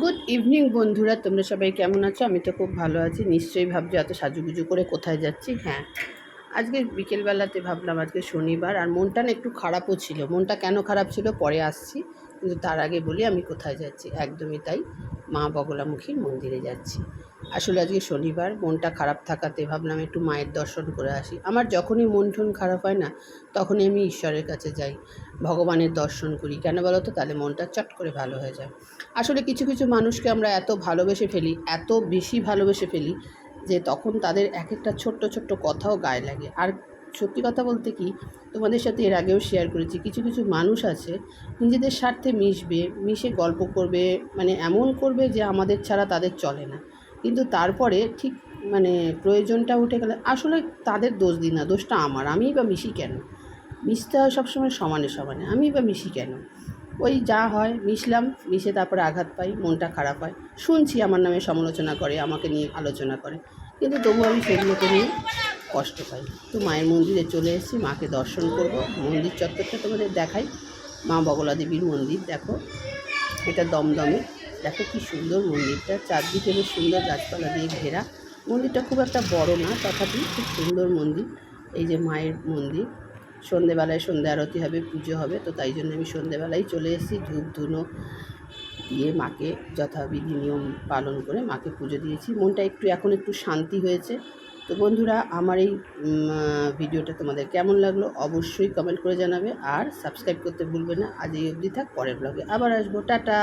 Good evening বন্ধুরা। তোমরা সবাই কেমন আছো? আমি তো খুব ভালো আছি। নিশ্চয়ই ভাবছ এত সাজুগুজু করে কোথায় যাচ্ছি? হ্যাঁ। আজকে বিকেলবেলাতে ভাবলাম আজকে শনিবার, আর মনটা না একটু খারাপও ছিল। মনটা কেন খারাপ ছিল? পরে আসছি। কিন্তু তার আগে বলি আমি কোথায় যাচ্ছি। একদমই তাই। মা বগলামুখীর মন্দিরে যাচ্ছি। আসলে আজকে শনিবার, মনটা খারাপ থাকাতে ভাবলাম একটু মায়ের দর্শন করে আসি। আমার যখনই মন টন খারাপ হয় না, তখনই আমি ঈশ্বরের কাছে যাই, ভগবানের দর্শন করি। কেন বলো তো? তাহলে মনটা চট করে ভালো হয়ে যায়। আসলে কিছু কিছু মানুষকে আমরা এত ভালোবেসে ফেলি, এত বেশি ভালোবেসে ফেলি, যে তখন তাদের এক একটা ছোট্ট ছোট্ট কথাও গায়ে লাগে। আর সত্যি কথা বলতে কি, তোমাদের সাথে এর আগেও শেয়ার করেছি। কিছু কিছু মানুষ আছে, নিজেদের স্বার্থে মিশবে, মিশে গল্প করবে মানে এমন করবে যে আমাদের ছাড়া তাদের চলে না। কিন্তু তারপরে ঠিক মানে প্রয়োজনটা উঠে গেলে, আসলে তাদের দোষ দিই না, দোষটা আমার। আমিই বা মিশি কেন? মিশতে হয় সবসময় সমানে সমানে। আমি বা মিশি কেন? ওই যা হয়, মিশলাম, মিশে তারপরে আঘাত পাই, মনটা খারাপ হয়। শুনছি আমার নামে সমালোচনা করে, আমাকে নিয়ে আলোচনা করে। কিন্তু তবু আমি সেগুলোকে নিয়ে কষ্ট পাই তো মায়ের মন্দিরে চলে এসেছি, মাকে দর্শন করব। মন্দির চত্বরটা তোমাদের দেখাই। মা বগলা দেবীর মন্দির, দেখো। এটা দমদমে। দেখো কি সুন্দর মন্দিরটা। চারদিকে বেশ সুন্দর গাছপালা দিয়ে ঘেরা। মন্দিরটা খুব একটা বড় না, তথাপি খুব সুন্দর মন্দির। এই যে মায়ের মন্দির। সন্ধেবেলায় সন্ধে আরতি হবে, পুজো হবে, তো তাই জন্য আমি সন্ধেবেলায় চলে এসেছি। ধূপ, ধুনো দিয়ে মাকে যথাবিধি নিয়ম পালন করে মাকে পুজো দিয়েছি। মনটা একটু, এখন একটু শান্তি হয়েছে। তো বন্ধুরা, আমার এই ভিডিওটা তোমাদের কেমন লাগল অবশ্যই কমেন্ট করে জানাবে আর সাবস্ক্রাইব করতে ভুলবে না। আজ এই অবধি থাক, পরের ব্লগে আবার আসব। টাটা!